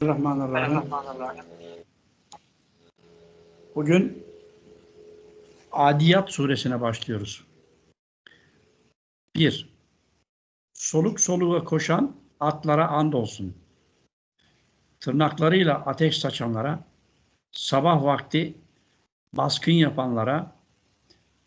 Bismillahirrahmanirrahim. Bugün Adiyat suresine başlıyoruz. 1. Soluk soluğa koşan atlara andolsun. Tırnaklarıyla ateş saçanlara, sabah vakti baskın yapanlara,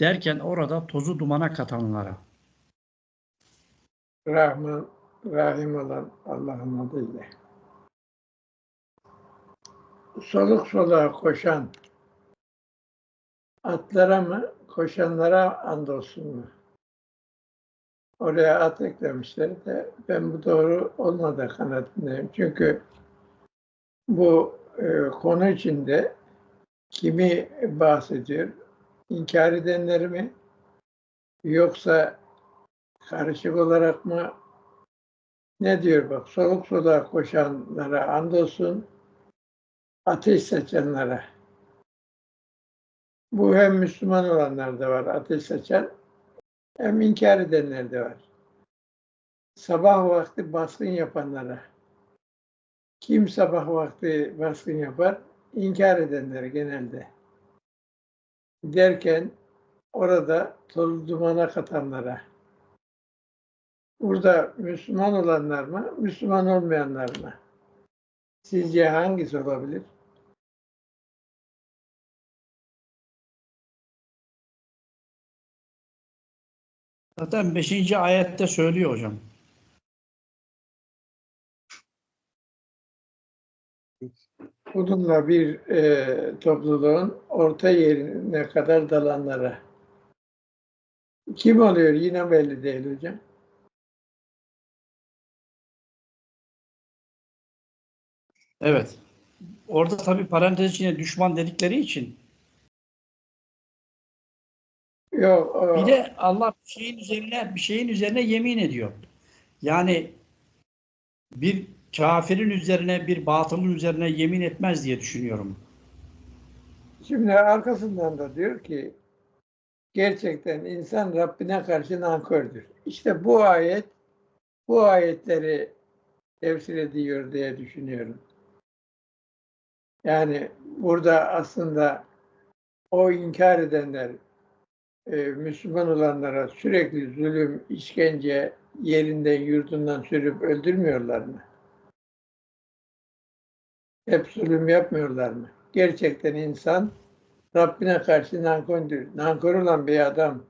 derken orada tozu dumana katanlara. Rahman, Rahim olan Allah'ın adıyla. Soluk soluğa koşan atlara mı, koşanlara andolsun mu? Oraya at eklemişler de ben bu doğru olmadı kanaatindeyim. Çünkü bu e, konu içinde kimi bahsediyor? İnkar edenleri mi? Yoksa karışık olarak mı ne diyor bak soluk soluğa koşanlara andolsun ateş saçanlara. Bu hem Müslüman olanlar da var ateş saçan hem inkar edenler de var. Sabah vakti baskın yapanlara. Kim sabah vakti baskın yapar? İnkar edenler genelde. Derken orada toz dumana katanlara. Burada Müslüman olanlar mı, Müslüman olmayanlar mı? Sizce hangisi olabilir? Zaten 5. ayette söylüyor hocam. Bununla bir e, topluluğun orta yerine kadar dalanlara. Kim oluyor yine belli değil hocam. Evet. Orada tabii parantez içine düşman dedikleri için Yok, o- Bir de Allah bir şeyin üzerine bir şeyin üzerine yemin ediyor. Yani bir kafirin üzerine bir batılın üzerine yemin etmez diye düşünüyorum. Şimdi arkasından da diyor ki gerçekten insan Rabbine karşı nankördür. İşte bu ayet bu ayetleri tefsir ediyor diye düşünüyorum. Yani burada aslında o inkar edenler e, Müslüman olanlara sürekli zulüm, işkence yerinden yurdundan sürüp öldürmüyorlar mı? Hep zulüm yapmıyorlar mı? Gerçekten insan Rabbine karşı nankördür. Nankör olan bir adam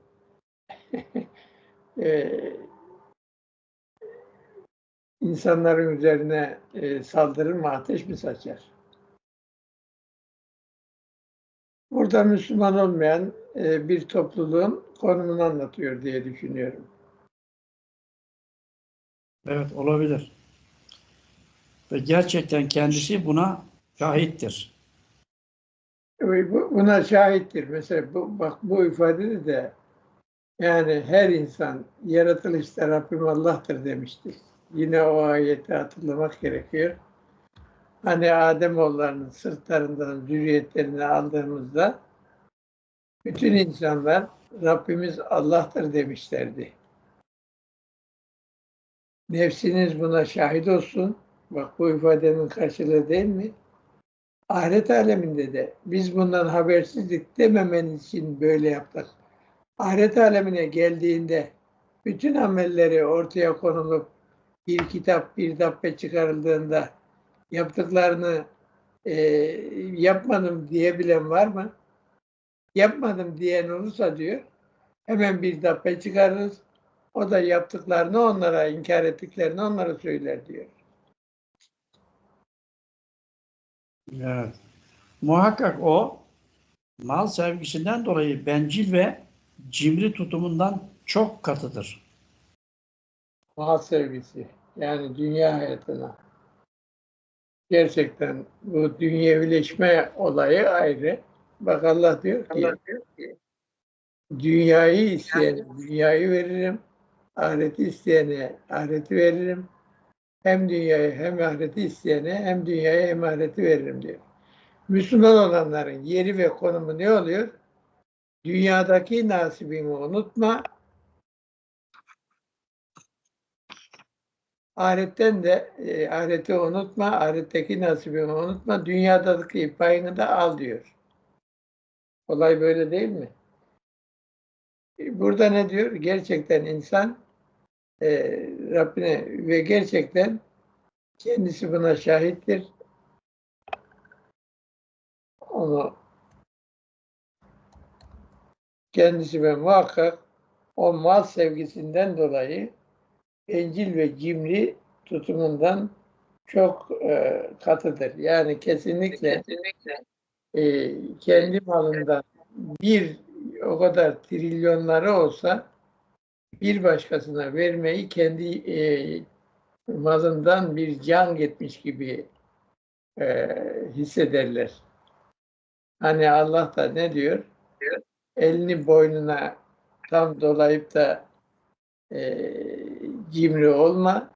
e, insanların üzerine e, saldırır mı, ateş mi saçar? Burada Müslüman olmayan bir topluluğun konumunu anlatıyor diye düşünüyorum. Evet olabilir. Ve gerçekten kendisi buna şahittir. E, bu- Buna şahittir. Mesela bu, bak bu ifadede de yani her insan yaratılışta Rabbim Allah'tır demişti. Yine o ayeti hatırlamak gerekiyor. Hani Ademoğullarının sırtlarından zürriyetlerini aldığımızda bütün insanlar Rabbimiz Allah'tır demişlerdi. Nefsiniz buna şahit olsun. Bak bu ifadenin karşılığı değil mi? Ahiret aleminde de biz bundan habersizlik dememeniz için böyle yaptık. Ahiret alemine geldiğinde bütün amelleri ortaya konulup bir kitap, bir dabbe çıkarıldığında yaptıklarını e, yapmadım diyebilen var mı? Yapmadım diyen olursa diyor, hemen bir dabbe çıkarırız. O da yaptıklarını onlara, inkar ettiklerini onlara söyler diyor. Evet. Muhakkak o mal sevgisinden dolayı bencil ve cimri tutumundan çok katıdır. mal sevgisi yani dünya hayatına. Gerçekten bu dünyevileşme olayı ayrı. Bak Allah diyor ki dünyayı isteyene dünyayı veririm. Ahireti isteyene ahireti veririm. Hem dünyayı hem ahireti isteyene hem dünyayı hem ahireti veririm diyor. Müslüman olanların yeri ve konumu ne oluyor? Dünyadaki nasibini unutma, Ahiretten de e, ahireti unutma, ahiretteki nasibini unutma, dünyadaki payını da al diyor. Olay böyle değil mi? E, Burada ne diyor? Gerçekten insan e, Rabbine ve gerçekten kendisi buna şahittir. Onu kendisi ve muhakkak o mal sevgisinden dolayı bencil ve cimri tutumundan çok e, katıdır. Yani kesinlikle, e, kendi malından bir o kadar trilyonları olsa bir başkasına vermeyi kendi e, malından bir can gitmiş gibi e, hissederler. Hani Allah da ne diyor? Elini boynuna tam dolayıp da e, cimri olma.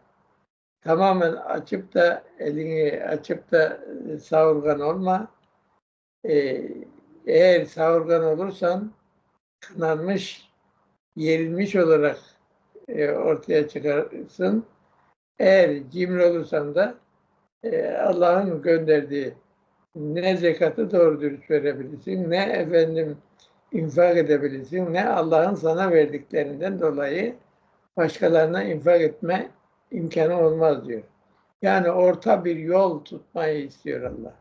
Tamamen açıp da elini açıp da savurgan olma. E, eğer savurgan olursan kınanmış, yerilmiş olarak e, ortaya çıkarsın. Eğer cimri olursan da e, Allah'ın gönderdiği ne zekatı doğru dürüst verebilirsin, ne efendim infak edebilirsin, ne Allah'ın sana verdiklerinden dolayı başkalarına infak etme imkanı olmaz diyor. Yani orta bir yol tutmayı istiyor Allah.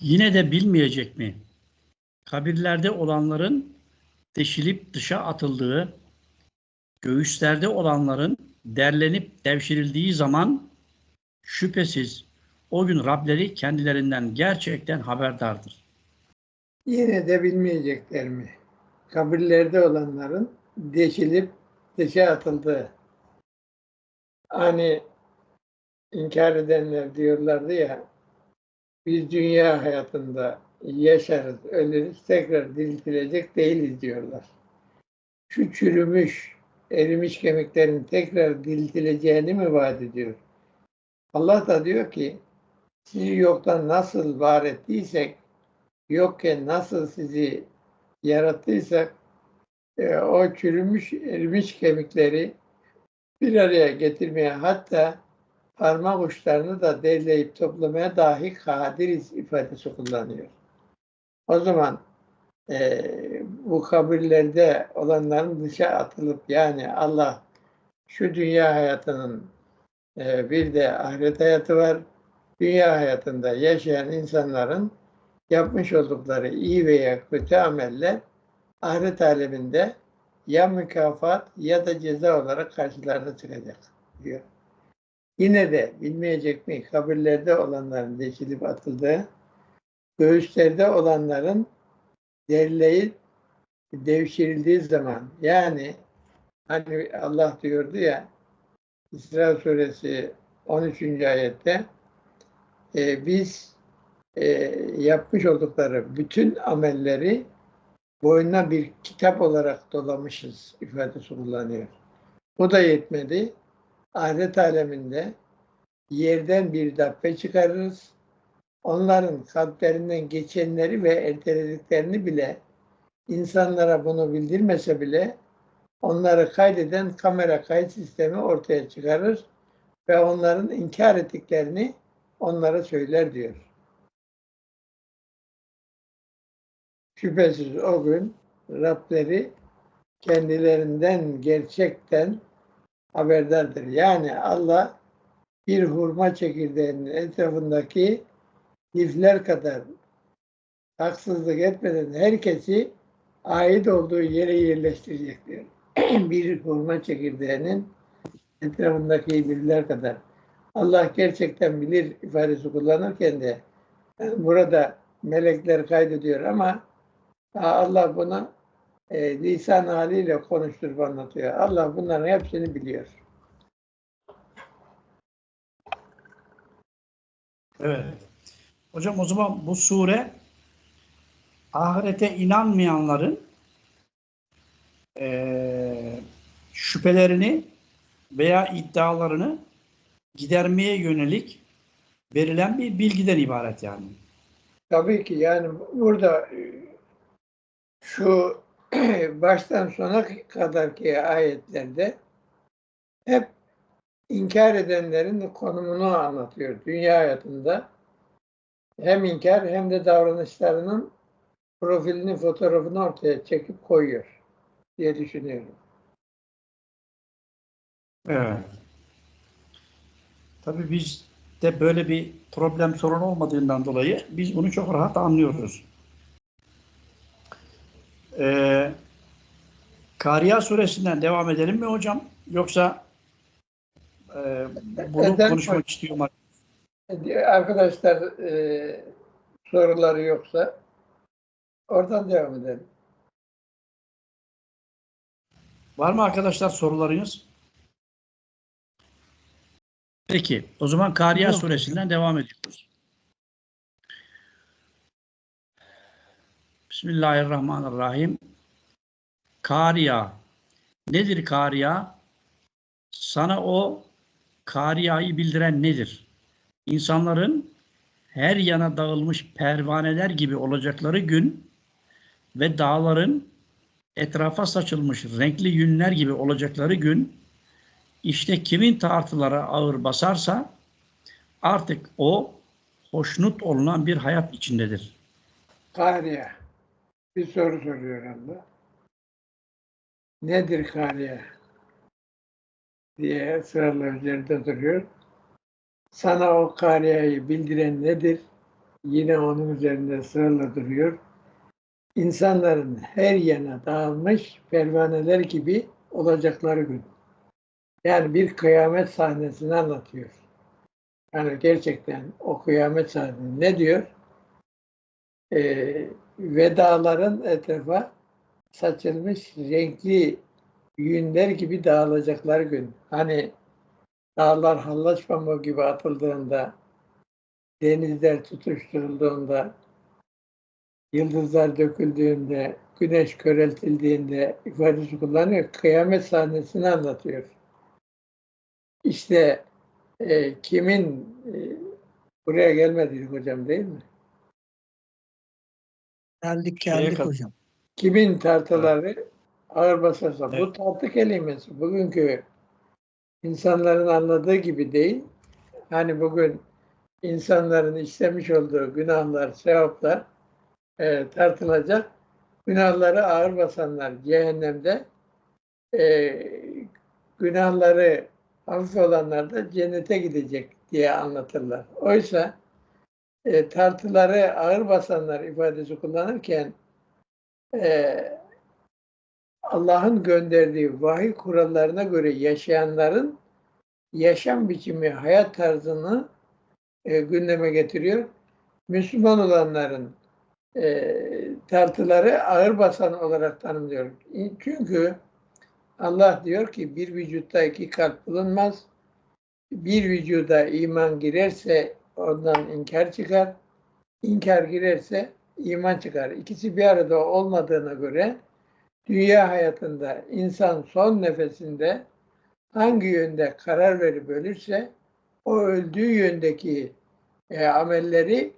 Yine de bilmeyecek mi? Kabirlerde olanların deşilip dışa atıldığı, göğüslerde olanların derlenip devşirildiği zaman şüphesiz o gün Rableri kendilerinden gerçekten haberdardır. Yine de bilmeyecekler mi? Kabirlerde olanların deşilip dışa atıldığı. Hani inkar edenler diyorlardı ya biz dünya hayatında yaşarız, ölürüz, tekrar diriltilecek değiliz diyorlar. Şu çürümüş, erimiş kemiklerin tekrar diriltileceğini mi vaat ediyor? Allah da diyor ki sizi yoktan nasıl var ettiysek yokken nasıl sizi yarattıysak e, o çürümüş, erimiş kemikleri bir araya getirmeye hatta parmak uçlarını da derleyip toplamaya dahi kadiriz ifadesi kullanıyor. O zaman e, bu kabirlerde olanların dışa atılıp yani Allah şu dünya hayatının e, bir de ahiret hayatı var. Dünya hayatında yaşayan insanların yapmış oldukları iyi veya kötü ameller ahiret aleminde ya mükafat ya da ceza olarak karşılarına çıkacak diyor. Yine de bilmeyecek mi kabirlerde olanların deşilip atıldığı, göğüslerde olanların derleyip devşirildiği zaman yani hani Allah diyordu ya İsra suresi 13. ayette e, biz e, yapmış oldukları bütün amelleri boynuna bir kitap olarak dolamışız ifadesi kullanıyor. Bu da yetmedi. Ahiret aleminde yerden bir dabbe çıkarırız. Onların kalplerinden geçenleri ve ertelediklerini bile insanlara bunu bildirmese bile onları kaydeden kamera kayıt sistemi ortaya çıkarır ve onların inkar ettiklerini onlara söyler diyor. Şüphesiz o gün Rableri kendilerinden gerçekten haberdardır. Yani Allah bir hurma çekirdeğinin etrafındaki lifler kadar haksızlık etmeden herkesi ait olduğu yere yerleştirecek diyor. bir hurma çekirdeğinin etrafındaki lifler kadar. Allah gerçekten bilir ifadesi kullanırken de burada melekler kaydediyor ama Allah bunu e, lisan haliyle konuşturup anlatıyor. Allah bunların hepsini biliyor. Evet. Hocam o zaman bu sure ahirete inanmayanların eee, şüphelerini veya iddialarını gidermeye yönelik verilen bir bilgiden ibaret yani. Tabii ki yani burada e, şu baştan sona kadarki ayetlerde hep inkar edenlerin konumunu anlatıyor dünya hayatında. Hem inkar hem de davranışlarının profilini, fotoğrafını ortaya çekip koyuyor diye düşünüyorum. Evet. Tabii biz de böyle bir problem sorun olmadığından dolayı biz bunu çok rahat anlıyoruz. Ee, Kariya suresinden devam edelim mi hocam? Yoksa e, bunu Eden- konuşmak istiyorum. Arkadaşlar e, soruları yoksa oradan devam edelim. Var mı arkadaşlar sorularınız? Peki, o zaman Kariya suresinden devam ediyoruz. Bismillahirrahmanirrahim. Kariya. Nedir Kariya? Sana o Kariya'yı bildiren nedir? İnsanların her yana dağılmış pervaneler gibi olacakları gün ve dağların etrafa saçılmış renkli yünler gibi olacakları gün işte kimin tartılara ağır basarsa artık o hoşnut olunan bir hayat içindedir. Kariye. Bir soru soruyorum da. Nedir kariye? diye ısrarla üzerinde duruyor. Sana o kariyeyi bildiren nedir? Yine onun üzerinde ısrarla duruyor. İnsanların her yana dağılmış pervaneler gibi olacakları gün. Yani bir kıyamet sahnesini anlatıyor. Yani gerçekten o kıyamet sahnesi ne diyor? Ee, vedaların etrafa saçılmış renkli yünler gibi dağılacaklar gün. Hani dağlar hallaç gibi atıldığında, denizler tutuşturulduğunda, yıldızlar döküldüğünde, güneş köreltildiğinde ifadesi kullanıyor. Kıyamet sahnesini anlatıyor. İşte e, kimin e, buraya gelmedik hocam değil mi? Geldik Şeye geldik kadar. hocam. kimin tartıları ağır basarsa. Bu Evet. tartı kelimesi bugünkü insanların anladığı gibi değil. Hani bugün insanların işlemiş olduğu günahlar, sevaplar e, tartılacak. Günahları ağır basanlar cehennemde, e, günahları hafif olanlar da cennete gidecek diye anlatırlar. Oysa e, tartıları ağır basanlar ifadesi kullanırken e, Allah'ın gönderdiği vahiy kurallarına göre yaşayanların yaşam biçimi, hayat tarzını e, gündeme getiriyor. Müslüman olanların e, tartıları ağır basan olarak tanımlıyor. Çünkü Allah diyor ki bir vücutta iki kalp bulunmaz. Bir vücuda iman girerse ondan inkar çıkar. İnkar girerse iman çıkar. İkisi bir arada olmadığına göre dünya hayatında insan son nefesinde hangi yönde karar verip ölürse o öldüğü yöndeki e, amelleri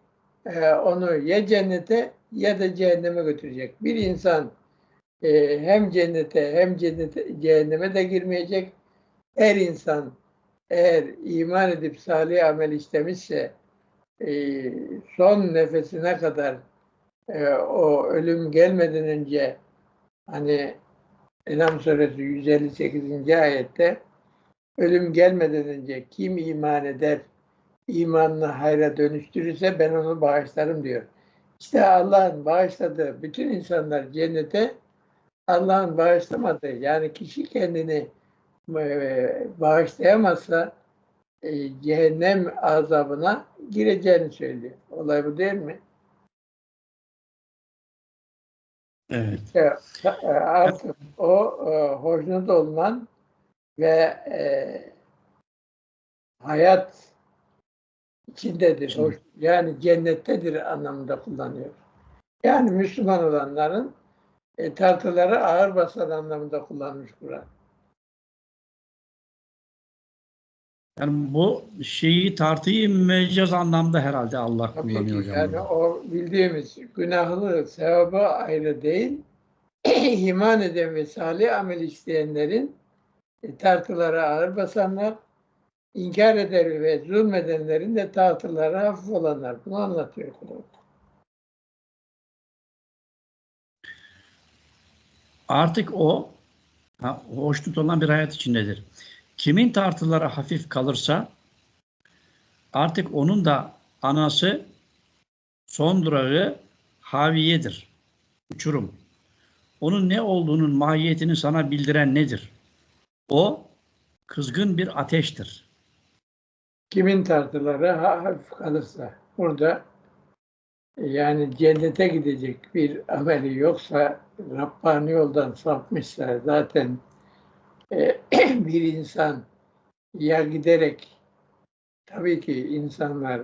e, onu ya cennete ya da cehenneme götürecek. Bir insan e, hem cennete hem cennete, cehenneme de girmeyecek. Her insan eğer iman edip salih amel işlemişse e, son nefesine kadar e, o ölüm gelmeden önce hani Enam suresi 158. ayette ölüm gelmeden önce kim iman eder imanını hayra dönüştürürse ben onu bağışlarım diyor. İşte Allah'ın bağışladığı bütün insanlar cennete Allah'ın bağışlamadığı yani kişi kendini bağışlayamazsa e, cehennem azabına gireceğini söylüyor. Olay bu değil mi? Evet. E, e, artık o e, hoşnut olunan ve e, hayat içindedir. Hoş, yani cennettedir anlamında kullanıyor. Yani Müslüman olanların e, tartıları ağır basan anlamında kullanmış Kur'an. Yani bu şeyi tartıyı mecaz anlamda herhalde Allah kullanıyor hocam. yani o bildiğimiz günahlı sevabı ayrı değil, iman eden ve salih amel isteyenlerin e, tartıları ağır basanlar, inkar eder ve zulmedenlerin de tartıları hafif olanlar. Bunu anlatıyor Kur'an. Artık o ha, hoşnut olan bir hayat içindedir. Kimin tartıları hafif kalırsa artık onun da anası son durağı haviyedir. Uçurum. Onun ne olduğunun mahiyetini sana bildiren nedir? O kızgın bir ateştir. Kimin tartıları ha- hafif kalırsa burada yani cennete gidecek bir ameli yoksa Rabbani yoldan sapmışsa zaten bir insan ya giderek tabii ki insanlar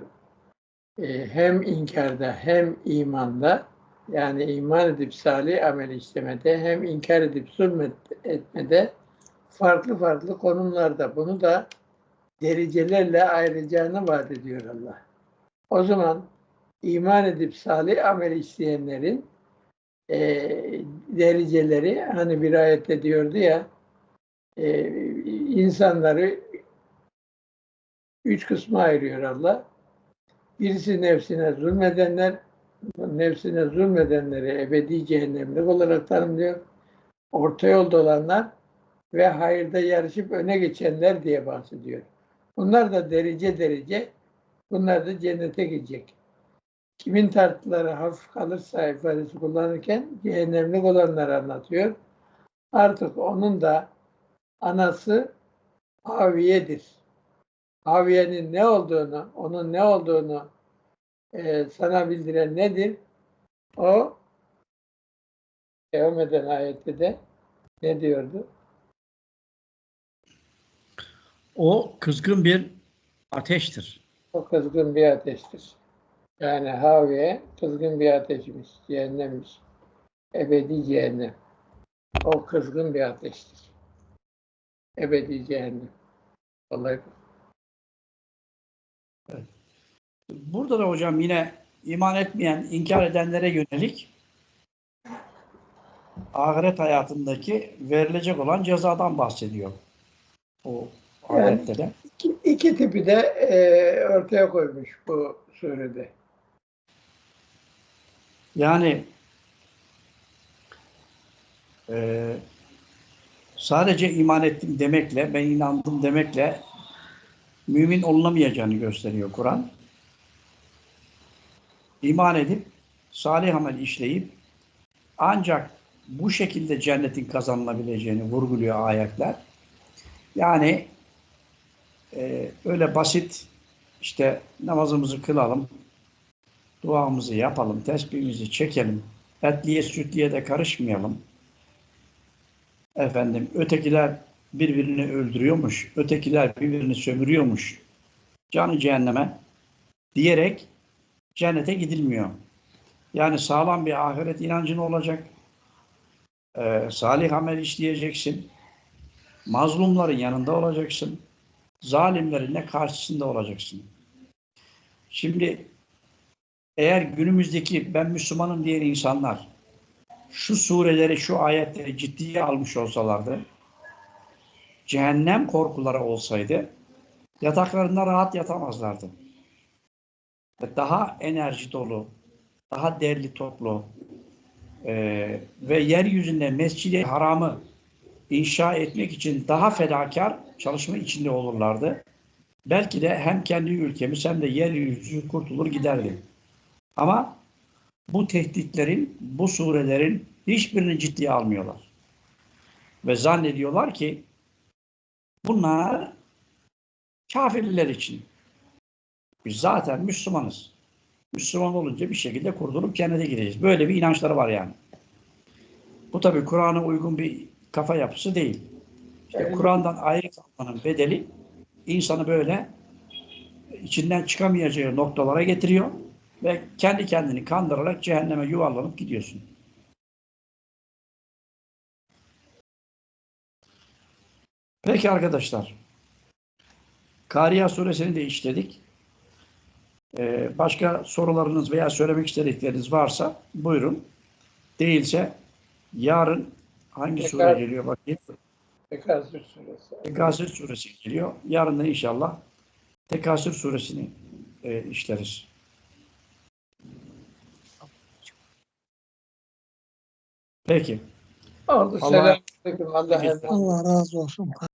e, hem inkarda hem imanda yani iman edip salih amel işlemede hem inkar edip zulmet etmede farklı farklı konumlarda bunu da derecelerle ayıracağını vaat ediyor Allah. O zaman iman edip salih amel isteyenlerin e, dereceleri hani bir ayette diyordu ya e, insanları üç kısma ayırıyor Allah. Birisi nefsine zulmedenler, nefsine zulmedenleri ebedi cehennemlik olarak tanımlıyor. Orta yolda olanlar ve hayırda yarışıp öne geçenler diye bahsediyor. Bunlar da derece derece bunlar da cennete gidecek. Kimin tartıları hafif kalırsa ifadesi kullanırken cehennemlik olanları anlatıyor. Artık onun da anası Haviye'dir. Haviye'nin ne olduğunu, onun ne olduğunu e, sana bildiren nedir? O devam eden ayette de ne diyordu? O kızgın bir ateştir. O kızgın bir ateştir. Yani Haviye kızgın bir ateşmiş, cehennemmiş. Ebedi cehennem. O kızgın bir ateştir. Ebedi cehennem. Bu. Burada da hocam yine iman etmeyen, inkar edenlere yönelik ahiret hayatındaki verilecek olan cezadan bahsediyor. O Yani- ayette de. İki, iki tipi de e, ortaya koymuş bu surede. Yani e, sadece iman ettim demekle, ben inandım demekle mümin olunamayacağını gösteriyor Kur'an. İman edip salih amel işleyip ancak bu şekilde cennetin kazanılabileceğini vurguluyor ayetler. Yani e, öyle basit işte namazımızı kılalım, duamızı yapalım, tesbihimizi çekelim, etliye sütliye de karışmayalım. Efendim ötekiler birbirini öldürüyormuş, ötekiler birbirini sömürüyormuş, canı cehenneme diyerek cennete gidilmiyor. Yani sağlam bir ahiret inancın olacak, Ee, salih amel işleyeceksin, mazlumların yanında olacaksın, zalimlerin de karşısında olacaksın. Şimdi eğer günümüzdeki ben Müslümanım diyen insanlar şu sureleri, şu ayetleri ciddiye almış olsalardı, cehennem korkuları olsaydı, yataklarında rahat yatamazlardı. Daha enerji dolu, daha derli toplu e, ve yeryüzünde mescidi haramı inşa etmek için daha fedakar çalışma içinde olurlardı. Belki de hem kendi ülkemiz hem de yeryüzü kurtulur giderdi. Ama bu tehditlerin, bu surelerin hiçbirini ciddiye almıyorlar. Ve zannediyorlar ki bunlar kafirler için. Biz zaten Müslümanız. Müslüman olunca bir şekilde kurtulup cennete gideceğiz. Böyle bir inançları var yani. Bu tabii Kur'an'a uygun bir kafa yapısı değil. İşte. Kur'an'dan ayrı kalmanın bedeli insanı böyle içinden çıkamayacağı noktalara getiriyor ve kendi kendini kandırarak cehenneme yuvarlanıp gidiyorsun. Peki arkadaşlar. Kariya suresini de işledik. Ee, başka sorularınız veya söylemek istedikleriniz varsa buyurun. Değilse Yarın hangi Tekrar- sure geliyor bakayım. Tekasür suresi. Tekasür suresi geliyor. Yarın da inşallah Tekasür suresini e, işleriz. Peki. Oldu. Allah- Selamünaleyküm. Emanet. Allah razı olsun.